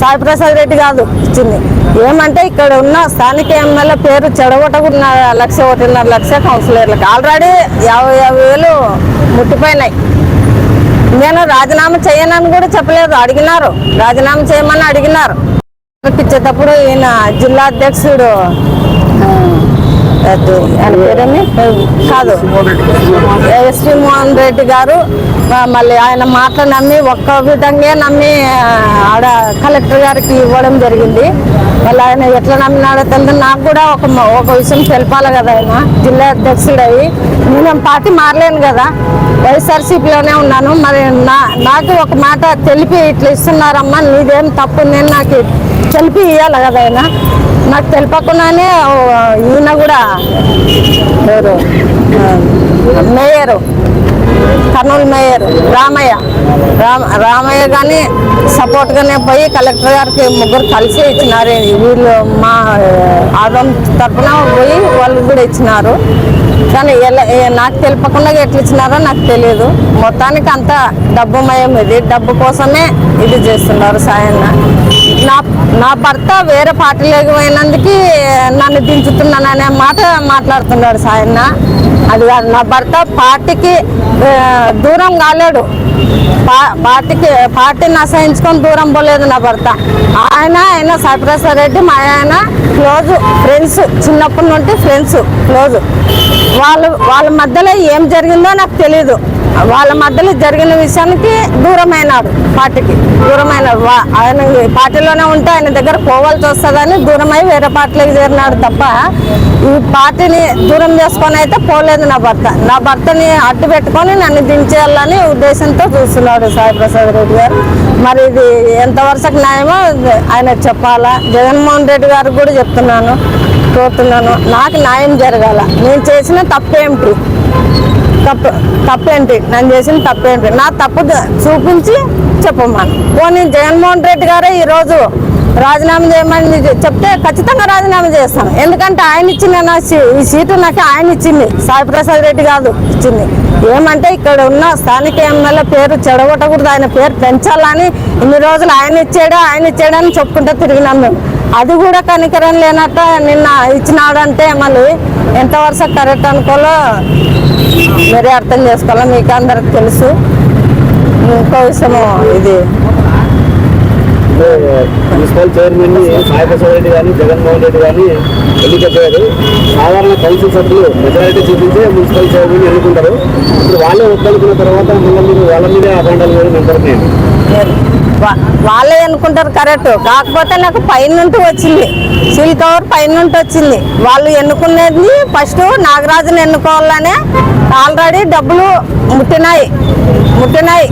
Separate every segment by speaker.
Speaker 1: సాయి ప్రసాద్ రెడ్డి కాదు ఇచ్చింది. ఏమంటే ఇక్కడ ఉన్న స్థానిక ఎమ్మెల్యే పేరు చెడగొట్టకున్న లక్ష ఒకటిన్నర లక్ష కౌన్సిలర్లకు. ఆల్రెడీ యాభై యాభై వేలు ముట్టిపోయినాయి. నేను రాజీనామా చేయనని కూడా చెప్పలేదు అడిగినారు. రాజీనామా చేయమని అడిగినారు. ఇచ్చేటప్పుడు ఈయన జిల్లా అధ్యక్షుడు అది ఆయన పేరేమి కాదు. ఎస్వి మోహన్ రెడ్డి గారు మళ్ళీ ఆయన మాటలు నమ్మి ఒక్క విధంగా నమ్మి ఆడ కలెక్టర్ గారికి ఇవ్వడం జరిగింది. మళ్ళీ ఆయన ఎట్లా నమ్మినాడో తెలియదు. నాకు కూడా ఒక ఒక విషయం తెలపాలి కదా ఆయన. జిల్లా అధ్యక్షుడు అయ్యి నేను పార్టీ మారలేను కదా. వైఎస్ఆర్సీపీలోనే ఉన్నాను. మరి నా నాకు ఒక మాట తెలిపి ఇట్లా ఇస్తున్నారమ్మా. నీదేం తప్పు నేను నాకు తెలిపి ఇవ్వాలి కదా ఆయన? నాకు తెలిపకుండానే ఈయన కూడా ఎవరు? మేయరు. కర్నూలు మేయర్. రామయ్య. రామ రామయ్య కానీ సపోర్ట్గానే పోయి కలెక్టర్ గారికి ముగ్గురు కలిసి ఇచ్చినారు. వీళ్ళు మా ఆదం తరఫున పోయి వాళ్ళు కూడా ఇచ్చినారు. కానీ ఎలా నాకు తెలియకుండా ఎట్లా ఇచ్చినారో నాకు తెలియదు మొత్తానికి అంత డబ్బు మయం ఇది. డబ్బు కోసమే ఇది చేస్తున్నారు సాయన్న. నా నా భర్త వేరే పార్టీలోకి పోయినందుకు నన్ను దించుతున్నాననే మాట మాట్లాడుతున్నాడు సాయన్న. అది కాదు నా భర్త పార్టీకి దూరం కాలేడు. పా- పార్టీకి పార్టీని అసహించుకొని దూరం పోలేదు నా భర్త. ఆయన ఆయన సాయిప్రసాద్ రెడ్డి మా ఆయన క్లోజ్ ఫ్రెండ్స్ చిన్నప్పటి నుండి ఫ్రెండ్స్ క్లోజ్. వాళ్ళు వాళ్ళ మధ్యలో ఏం జరిగిందో నాకు తెలియదు వాళ్ళ మధ్యలో జరిగిన విషయానికి దూరమైనాడు పార్టీకి. దూరమైనాడు వా- ఆయన పార్టీలోనే ఉంటే ఆయన దగ్గర పోవాల్సి వస్తుందని దూరమై వేరే పార్టీలోకి చేరినాడు తప్ప ఈ పార్టీని దూరం చేసుకొని అయితే పోలేదు నా భర్త. నా భర్తని అడ్డు పెట్టుకొని నన్ను దించేయాలని ఉద్దేశంతో చూస్తున్నాడు సాయి ప్రసాద్ రెడ్డి గారు. మరి ఇది ఎంత వరుసకు న్యాయమో ఆయన చెప్పాలా? జగన్మోహన్ రెడ్డి గారికి కూడా చెప్తున్నాను కోరుతున్నాను. నాకు న్యాయం జరగాల. నేను చేసిన తప్పేమిటి? తప్పు తప్పేంటి? నేను చేసిన తప్పేంటి? నా తప్పు చూపించి చెప్పమని పోనీ జగన్మోహన్ రెడ్డి గారే ఈరోజు రాజీనామా చేయమని చెప్తే ఖచ్చితంగా రాజీనామా చేస్తాను. ఎందుకంటే ఆయన ఇచ్చిన నా ఈ సీటు నాకు ఆయన ఇచ్చింది. సాయి ప్రసాద్ రెడ్డి కాదు ఇచ్చింది. ఏమంటే ఇక్కడ ఉన్న స్థానిక ఎమ్మెల్యే పేరు చెడగొట్టకూడదు. ఆయన పేరు పెంచాలని ఇన్ని రోజులు ఆయన ఇచ్చాడు ఆయన ఇచ్చాడని చెప్పుకుంటూ తిరిగినాం మేము. అది కూడా కనికరం లేనట్ట నిన్న ఇచ్చినాడంటే మళ్ళీ ఎంత వరుస కరెక్ట్ అనుకోలో మీరే అర్థం చేసుకోవాలి మీకు అందరికి తెలుసు. ఇంకో విషయము ఇది.
Speaker 2: మున్సిపల్ చైర్మన్ని రెడ్డి కానీ జగన్మోహన్ రెడ్డి కానీ ఎన్నికయ్యారు సాధారణ కౌన్సిల్ సభ్యులు మెజారిటీ చూపించే మున్సిపల్ చైర్మన్ ఎన్నుకుంటారు. ఇప్పుడు వాళ్ళే ఒప్పుకున్న తర్వాత మళ్ళీ మీరు వాళ్ళ మీదే అభాండాలు వేయడం ఎంతవరకు
Speaker 1: వా- వాళ్ళే అనుకుంటారు కరెక్ట్ కాకపోతే నాకు పైనుండి వచ్చింది. సిల్ కవర్ పైనుండి వచ్చింది. వాళ్ళు ఎన్నుకునేది ఫస్ట్ నాగరాజుని ఎన్నుకోవాలనే ఆల్రెడీ డబ్బులు ముట్టినాయి. ముట్టినాయి.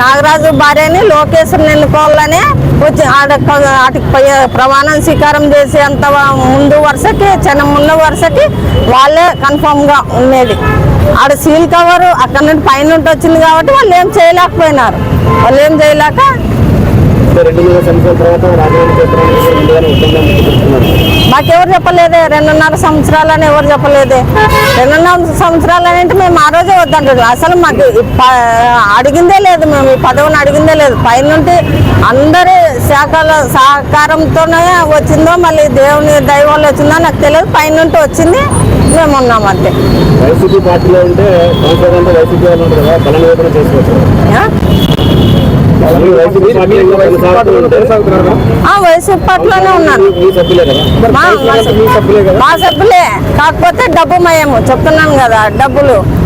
Speaker 1: నాగరాజు భార్యని లోకేశ్వర్ ఎన్నుకోవాలనే వచ్చి ఆడ వాటికి పోయే ప్రమాణం స్వీకారం చేసేంత ముందు వరుసకి చిన్న ముందు వరుసకి వాళ్ళే కన్ఫామ్గా ఉండేది. ఆడ సీల్ కవర్ అక్కడ నుండి పైన వచ్చింది కాబట్టి వాళ్ళు ఏం చేయలేకపోయినారు. వాళ్ళు ఏం చేయలేక
Speaker 2: రెండున్నర సంవత్సరాల తర్వాత
Speaker 1: మాకెవరు చెప్పలేదే? రెండున్నర సంవత్సరాలని ఎవరు చెప్పలేదే? రెండున్నర సంవత్సరాలని అంటే మేము ఆ రోజే వద్దంటాడు. అసలు మాకు అడిగిందే లేదు మేము ఈ పదవిని అడిగిందే లేదు. పైనుండి అందరి శాఖల సహకారంతోనే వచ్చిందో మళ్ళీ దేవుని దైవాలు వచ్చిందో నాకు తెలియదు. పైనుండి వచ్చింది మేము ఉన్నాం అంతే.
Speaker 2: వైసీపీ పార్టీలో ఉంటే వైసీపీ వాళ్ళు ఉంటారు కదా బలనివేదన చేసుకోవచ్చు
Speaker 1: ఆ?
Speaker 2: మీరు వైసీపీ పార్టీలో కొనసాగుతూ ఉంటే
Speaker 1: ఆ వయసు పట్లనే ఉన్నాను.
Speaker 2: మీ- మీ సభ్యులే
Speaker 1: మా మా-
Speaker 2: మీ
Speaker 1: మా కాకపోతే డబ్బు మయము. చెప్తున్నాను కదా డబ్బులు.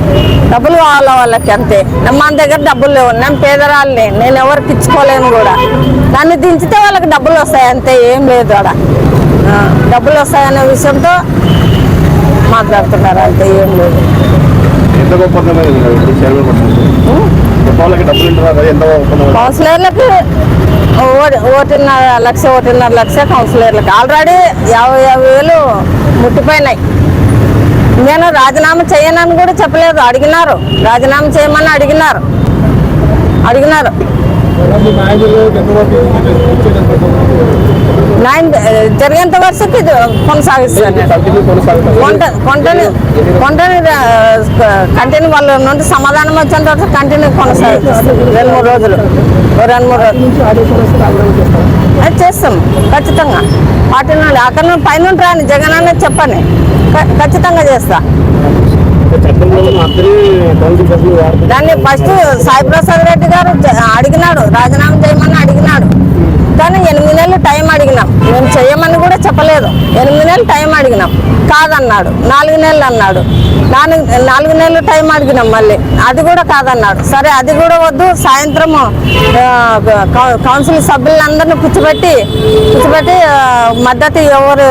Speaker 1: డబ్బులు కావాలా వాళ్ళకి అంతే. మన దగ్గర డబ్బులు లేవు. నేను పేదరాళ్ళని నేను ఎవరికి ఇచ్చుకోలేను కూడా. నన్ను దించితే వాళ్ళకి డబ్బులు వస్తాయి. అంతే ఏం లేదు ఆడ. ఆ, డబ్బులు వస్తాయనే విషయంతో మాట్లాడుతున్నారు? అంతే ఏం లేదు. కౌన్సిలర్లకు గొప్ప ఒకటిన్నర లక్ష ఒకటిన్నర లక్ష కౌన్సిలర్లకు. ఆల్రెడీ యాభై యాభై వేలు ముట్టిపోయినాయి. నేను రాజీనామా చేయనని కూడా చెప్పలేదు. అడిగినారు. రాజీనామా చేయమని అడిగినారు. అడిగినారు. న్యాయం జరిగేంత వరకు కొనసాగిస్తాను కొంటని కొంటని కంటిన్యూ వాళ్ళ నుండి సమాధానం వచ్చేంత వరకు కంటిన్యూ కొనసాగిస్తాను రెండు మూడు రోజులు. రెండు మూడు రోజులు. చేస్తాం ఖచ్చితంగా. పార్టీ నుండి అక్కడ నుండి పైన రాని జగన్ అనే చెప్పండి ఖ- ఖచ్చితంగా చేస్తా. దాన్ని ఫస్ట్ సాయి ప్రసాద్ రెడ్డి గారు అడిగినాడు రాజీనామా చేయమని అడిగినాడు. కానీ ఎనిమిది నెలలు టైం అడిగినాం. మేము చేయమని కూడా చెప్పలేదు. ఎనిమిది నెలలు టైం అడిగినాం. కాదన్నాడు. నాలుగు నెలలు అన్నాడు. నాలుగు నాలుగు నెలలు టైం అడిగినాం మళ్ళీ. అది కూడా కాదన్నాడు. సరే అది కూడా వద్దు. సాయంత్రము కౌన్సిల్ సభ్యులందరినీ కూర్చోబెట్టి కూర్చోబెట్టి మద్దతు ఎవరు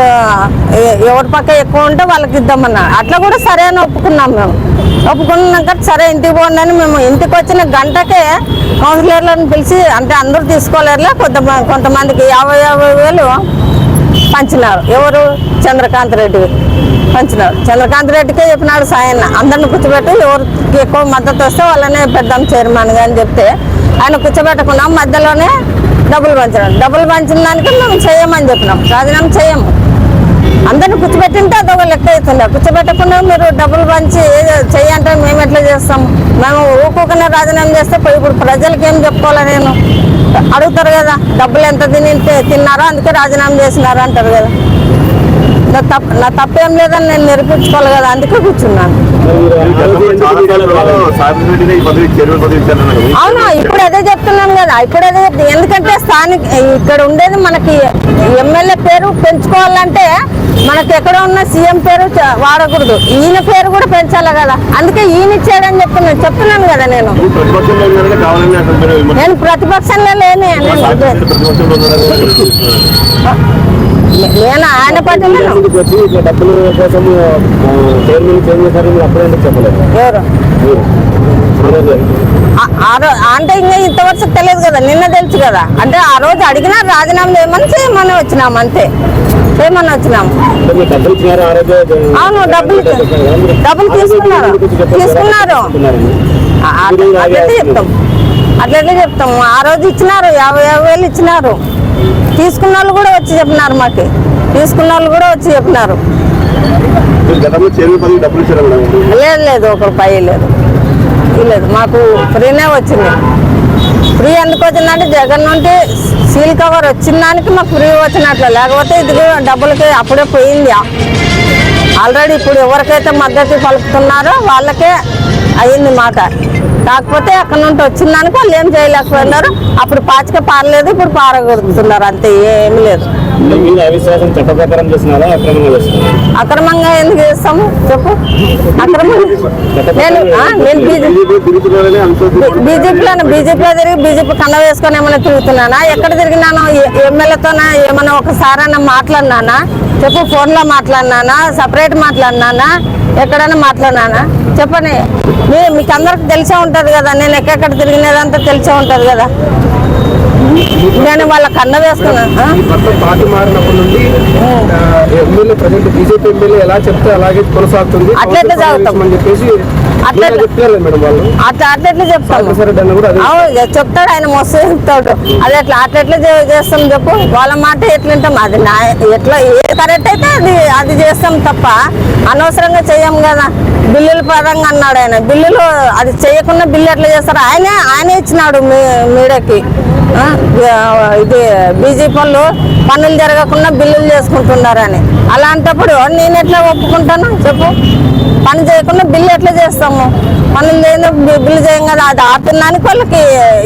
Speaker 1: ఎవరి పక్క ఎక్కువ ఉంటే వాళ్ళకి ఇద్దామన్నాడు అట్లా కూడా సరే అని ఒప్పుకున్నాం మేము. ఒప్పుకున్నాక సరే ఇంటికి పోండి మేము ఇంటికి వచ్చిన గంటకే కౌన్సిలర్లను పిలిచి అంటే అందరూ తీసుకోలేరులే కొంత కొంతమందికి యాభై యాభై వేలు పంచినారు. ఎవరు? చంద్రకాంత్ రెడ్డి పంచినారు. చంద్రకాంత్ రెడ్డికే చెప్పినాడు సాయన్న. అందరిని కూర్చోబెట్టి ఎవరికి ఎక్కువ మద్దతు వస్తే వాళ్ళనే పెద్దాం చైర్మన్గా అని చెప్తే ఆయన కూర్చోబెట్టకుండా మధ్యలోనే డబ్బులు పంచినాడు. డబ్బులు పంచిన దానికి మేము చేయమని చెప్పినాం. రాజీనామా చేయము. అందరిని కూర్చోబెట్టింటే అదొక లెక్క అవుతుంది. కూర్చోబెట్టకుండా మీరు డబ్బులు పంచి చేయంటే మేము ఎట్లా చేస్తాం? మేము ఊరుకోకనే రాజీనామా చేస్తే పోయి ఇప్పుడు ప్రజలకి ఏం చెప్పుకోవాలి నేను? అడుగుతారు కదా డబ్బులు ఎంత తిని తిన్నారో? అందుకే రాజీనామా చేసినారు అంటారు కదా. నా తప్పు నా తప్పేం లేదని నేను నిరూపించుకోవాలి కదా అందుకే కూర్చున్నాను. అవునా ఇప్పుడు అదే చెప్తున్నాను కదా ఇప్పుడు అదే ఎందుకంటే స్థానిక ఇక్కడ ఉండేది మనకి ఎమ్మెల్యే పేరు పెంచుకోవాలంటే మనకి ఎక్కడ ఉన్న సీఎం పేరు వాడకూడదు. ఈయన పేరు కూడా పెంచాలి కదా. అందుకే ఈయన ఇచ్చాడని చెప్తున్నాను చెప్తున్నాను కదా నేను. నేను ప్రతిపక్షంలో లేనే. నేను ఆయన
Speaker 2: డబ్బుల కోసం చేంజ్ అప్పుడే ఎందుకు చెప్పలేదు?
Speaker 1: ఎవరు? అంటే ఇంకా ఇంతవరకు తెలియదు కదా. నిన్న తెలుసు కదా. అంటే ఆ రోజు అడిగినా రాజీనామా చేయమని చేయమని వచ్చినాం అంతే. చేయమని వచ్చినాం అవును డబ్బులు డబ్బులు తీసుకున్నారు. తీసుకున్నారు. అట్లయితే చెప్తాం. అట్లయితే చెప్తాం. ఆ రోజు ఇచ్చినారు యాభై యాభై వేలు ఇచ్చినారు. తీసుకున్న వాళ్ళు కూడా వచ్చి చెప్పినారు మాకు. తీసుకున్న వాళ్ళు కూడా వచ్చి చెప్పినారు. లేదు లేదు ఒక రూపాయి లేదు. లేదు మాకు ఫ్రీనే వచ్చింది. ఫ్రీ ఎందుకు వచ్చిందంటే జగన్ నుండి సీల్ కవర్ వచ్చిన దానికి మాకు ఫ్రీ వచ్చినట్లు. లేకపోతే ఇది డబ్బులకి అప్పుడే పోయింది. ఆల్రెడీ ఇప్పుడు ఎవరికైతే మద్దతు పలుకుతున్నారో వాళ్ళకే అయింది మాట. కాకపోతే అక్కడ నుండి వచ్చిన దానికి వాళ్ళు ఏం చేయలేకపోయినారు. అప్పుడు పాచిక పారలేదు ఇప్పుడు పారగొడుతున్నారు. అంతే ఏమీ లేదు.
Speaker 2: అక్రమంగా
Speaker 1: ఎందుకు చేస్తాము? చెప్పు. అక్రమంగా నేను బీజేపీలో బీజేపీలో తిరిగి బీజేపీ కన్న వేసుకొని ఏమైనా తిరుగుతున్నానా? ఎక్కడ తిరిగినాను ఎమ్మెల్యేతోనా ఏమైనా ఒకసారైనా మాట్లాడినానా? చెప్పు ఫోన్లో మాట్లాడినానా? సపరేట్ మాట్లాడినానా? ఎక్కడైనా మాట్లాడినానా? చెప్పండి మీ మీకు అందరికి తెలిసే ఉంటుంది కదా నేను ఎక్కడెక్కడ తిరిగినదంతా తెలిసే ఉంటుంది కదా. నేను వాళ్ళ కన్న వేసుకున్నా ఆ?
Speaker 3: ఈ మొత్తం పార్టీ మారినప్పటి నుండి ఎమ్మెల్యే ప్రజెంట్ బీజేపీ ఎమ్మెల్యే ఎలా చెప్తే అలాగే కొనసాగుతుంది.
Speaker 1: అట్లయితే చదువుతాం. అట్లా అట్లా ఎట్లా చెప్తాము. చెప్తాడు ఆయన మస్తు చెప్తాడు. అది అట్లా చే- చేస్తాం చెప్పు. వాళ్ళ మాట ఎట్లుంటాం అది నా ఎట్లా ఏ కరెక్ట్ అయితే అది అది చేస్తాం తప్ప అనవసరంగా చెయ్యం కదా. బిల్లుల పరంగా అన్నాడు ఆయన. బిల్లులు అది చేయకుండా బిల్లు ఎట్లా చేస్తారు? ఆయనే ఆయనే ఇచ్చినాడు మీ మీడియాకి. ఆ, ఇది బీజేపీ వాళ్ళు పనులు జరగకుండా బిల్లులు చేసుకుంటున్నారని. అలాంటప్పుడు నేను ఎట్లా ఒప్పుకుంటాను? చెప్పు. పని చేయకుండా బిల్లు ఎట్లా చేస్తాము? పనులు చేయను బిల్లు చేయం కదా. అది ఆపినానికి వాళ్ళకి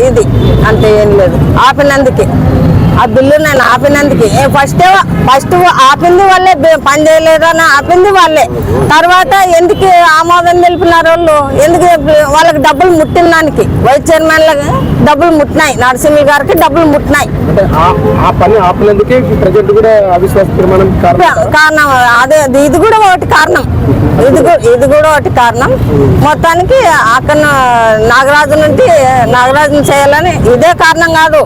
Speaker 1: ఇది. అంతే ఏం లేదు. ఆపినందుకే. ఆ బిల్లు నేను ఆపినందుకే. ఫస్ట్ ఫస్ట్ ఆపింది వాళ్ళే పని చేయలేదు అని ఆపింది వాళ్ళే. తర్వాత ఎందుకు ఆమోదం తెలిపినారు వాళ్ళు? ఎందుకు వాళ్ళకి డబ్బులు ముట్టిన దానికి వైస్ చైర్మన్లకు డబ్బులు ముట్టినాయి. నరసింహ గారికి డబ్బులు ముట్టినాయి.
Speaker 3: కారణం
Speaker 1: అది- ఇది కూడా ఒకటి కారణం. ఇది ఇది కూడా ఒకటి కారణం. మొత్తానికి అక్కడ నాగరాజు నుండి నాగరాజుని చేయాలని ఇదే కారణం కాదు.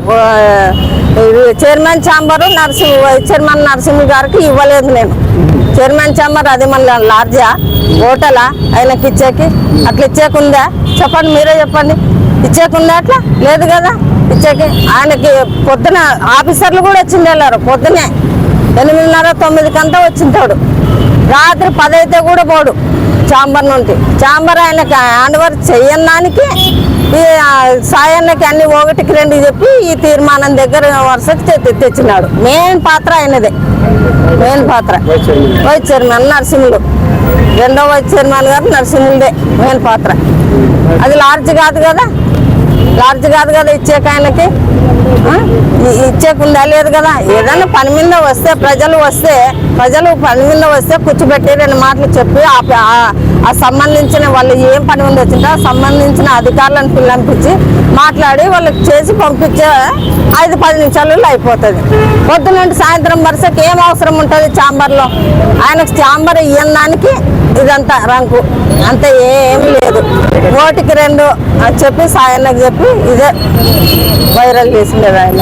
Speaker 1: Chairman chamber Narasimha vice chairman Narasimha గారికి ఇవ్వలేదు నేను చైర్మన్ ఛాంబర్ అది మన లార్జా హోటలా ఆయనకి ఇచ్చేకి. అట్లా ఇచ్చేకుందా? చెప్పండి మీరే చెప్పండి. ఇచ్చేకుందా అట్లా? లేదు కదా. ఇచ్చేకి ఆయనకి పొద్దున ఆఫీసర్లు కూడా వచ్చింది వెళ్ళారు పొద్దునే. ఎనిమిదిన్నర తొమ్మిదికంతా వచ్చింటాడు. రాత్రి పది అయితే కూడా పోడు చాంబర్ నుండి. చాంబర్ ఆయనకి హ్యాండ్ వర్క్ చెయ్యడానికి ఈ సాయన్నకి అన్ని ఒకటికి రెండు చెప్పి ఈ తీర్మానం దగ్గర వరుసకి తెచ్చినాడు. మెయిన్ పాత్ర ఆయనదే. మెయిన్ పాత్ర.
Speaker 2: Vice chairman.
Speaker 1: నరసింహులు రెండో వైస్ చైర్మన్ గారు నరసింహులదే మెయిన్ పాత్ర. అది లార్జ్ కాదు కదా? లార్జ్ కాదు కదా ఇచ్చేక ఆయనకి ఇచ్చేకుందా ఇచ్చేకుండా లేదు కదా? ఏదైనా పని మీద వస్తే ప్రజలు వస్తే ప్రజలు పని మీద వస్తే కూర్చోబెట్టి రెండు మాటలు చెప్పి ఆ సంబంధించిన వాళ్ళు ఏం పని మీద వచ్చిందో ఆ సంబంధించిన అధికారులను పిల్లంపించి మాట్లాడి వాళ్ళకి చేసి పంపించే ఐదు పది నిమిషాలలో అయిపోతుంది. పొద్దునంటే సాయంత్రం వరుసకి ఏం అవసరం ఉంటుంది ఛాంబర్లో ఆయనకు ఛాంబర్ ఇయ్యడానికి ఇదంతా రంకు అంత ఏం లేదు. ఓటికి రెండు అని చెప్పి సాయన్నకు చెప్పి ఇదే వైరల్ చేసిండేది ఆయన.